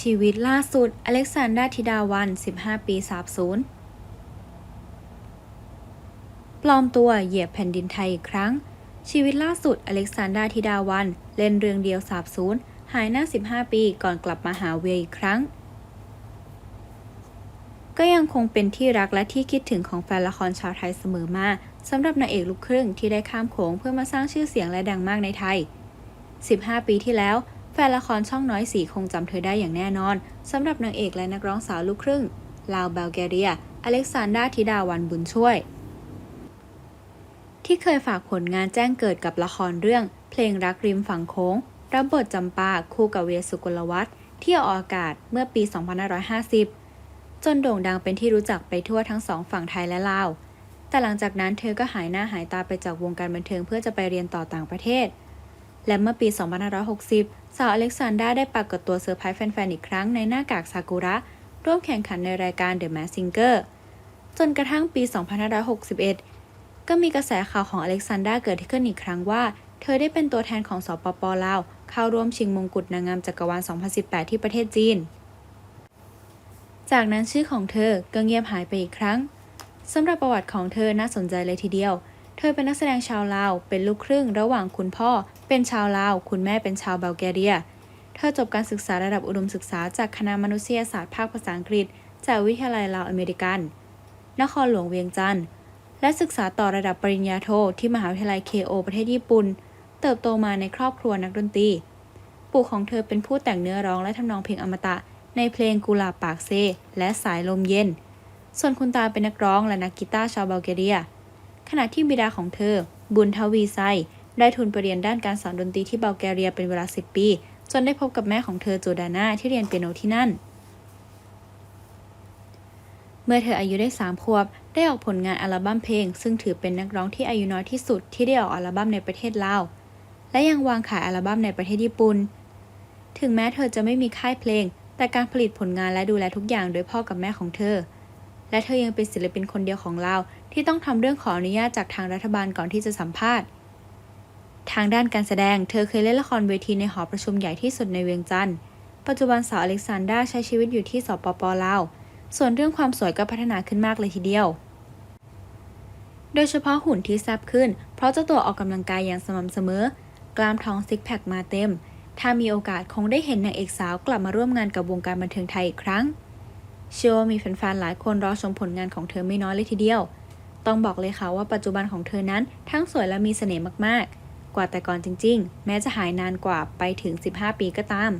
ชีวิตล่าสุด อเล็กซานดราธิดาวัน 15 ปีสาบสูญปลอมตัวเหยียบแผ่นดินไทยอีกครั้ง ชีวิตล่าสุด อเล็กซานดราธิดาวัน เล่นเรื่องเดียวสาบสูญหายหน้า 15 ปีก่อนกลับมาหาเวียอีกครั้ง ก็ยังคงเป็นที่รักและที่คิดถึงของแฟนละครชาวไทยเสมอมาสำหรับนางเอกลูกครึ่งที่ได้ข้ามโขงเพื่อมาสร้างชื่อเสียงและดังมากในไทย 15 ปีที่แล้ว แฟนละครช่องน้อยสีคงจำเธอได้อย่างแน่นอนสำหรับนางเอกและนักร้องสาวลูกครึ่ง ลาวเบลแกเรีย อเล็กซานดราธิดาวันบุญช่วย ที่เคยฝากผลงานแจ้งเกิดกับละครเรื่อง เพลงรักริมฝั่งโค้ง รับบทจำปาคู่กับเวียสุกลวัฒน์ที่ออกอากาศเมื่อปี 2550 จนโด่งดังเป็นที่รู้จักไปทั่วทั้งสองฝั่งไทยและลาว แต่หลังจากนั้นเธอก็หายหน้าหายตาไปจากวงการบันเทิงเพื่อจะไปเรียนต่อต่างประเทศ และเมื่อปี 2560 สาวอเล็กซานดราได้ปรากฏตัวเซอร์ไพรส์แฟนๆ อีกครั้งในหน้ากากซากุระ ร่วมแข่งขันในรายการ The Masked Singer จนกระทั่งปี 2561 ก็มีกระแสข่าวของอเล็กซานดราเกิดขึ้นอีกครั้งว่า เธอได้เป็นตัวแทนของสปปลาว เข้าร่วมชิงมงกุฎนางงามจักรวาล 2018 ที่ประเทศจีน จากนั้นชื่อของเธอก็เงียบหายไปอีกครั้งสำหรับประวัติของเธอน่าสนใจเลยทีเดียวเธอเป็นนักแสดงชาวลาว เป็นลูกครึ่งระหว่างคุณพ่อ เป็นชาวลาว คุณแม่เป็นชาวเบลแกเรีย เธอจบการศึกษาระดับอุดมศึกษาจากคณะมนุษยศาสตร์ภาคภาษาอังกฤษ จากวิทยาลัยลาวอเมริกัน นครหลวงเวียงจันทร์ และศึกษาต่อระดับปริญญาโทที่มหาวิทยาลัยเคโอประเทศญี่ปุ่น เติบโตมาในครอบครัวนักดนตรี ปู่ของเธอเป็นผู้แต่งเนื้อร้องและทำนองเพลงอมตะ ในเพลงกุหลาบปากเซ และสายลมเย็น ส่วนคุณตาเป็นนักร้องและนักกีตาร์ชาวเบลแกเรีย ขณะที่บิดาของเธอ บุญทวีไซ ได้ทุนไปเรียนด้านการสอนดนตรีที่เบลแกเรียเป็นเวลา 10 ปี จนได้พบกับแม่ของเธอโจดาน่าที่เรียนเปียโนที่นั่น เมื่อเธออายุได้ 3 ขวบ ได้ออกผลงานอัลบั้มเพลง ซึ่งถือเป็นนักร้องที่อายุน้อยที่สุดที่ได้ออกอัลบั้มในประเทศลาว และยังวางขายอัลบั้มในประเทศญี่ปุ่น ถึงแม้เธอจะไม่มีค่ายเพลง แต่การผลิตผลงานและดูแลทุกอย่างโดยพ่อกับแม่ของเธอ และเธอยังเป็นศิลปินคนเดียวของลาที่ต้องทำเรื่องขออนุญาตจากทางรัฐบาลก่อนที่จะสัมภาษณ์ ทางด้านการแสดง เธอเคยเล่นละครเวทีในหอประชุมใหญ่ที่สุดในเวียงจันทร์ ปัจจุบันสาวอเล็กซานดราใช้ชีวิตอยู่ที่สปปลาว ส่วนเรื่องความสวยก็พัฒนาขึ้นมากเลยทีเดียว โดยเฉพาะหุ่นที่แซบขึ้น เพราะเจ้าตัวออกกำลังกายอย่างสม่ำเสมอ กล้ามท้องซิกแพคมาเต็ม ถ้ามีโอกาสคงได้เห็นนางเอกสาวกลับมาร่วมงานกับวงการบันเทิงไทยอีกครั้ง เชื่อว่ามีแฟนๆหลายคนรอชมผลงานของเธอไม่น้อยเลยทีเดียว ต้องบอกเลยค่ะว่าปัจจุบันของเธอนั้นทั้งสวยและมีเสน่ห์มากๆ กว่าแต่ก่อนจริง ๆ แม้จะหายนานกว่าไปถึง 15 ปีก็ตาม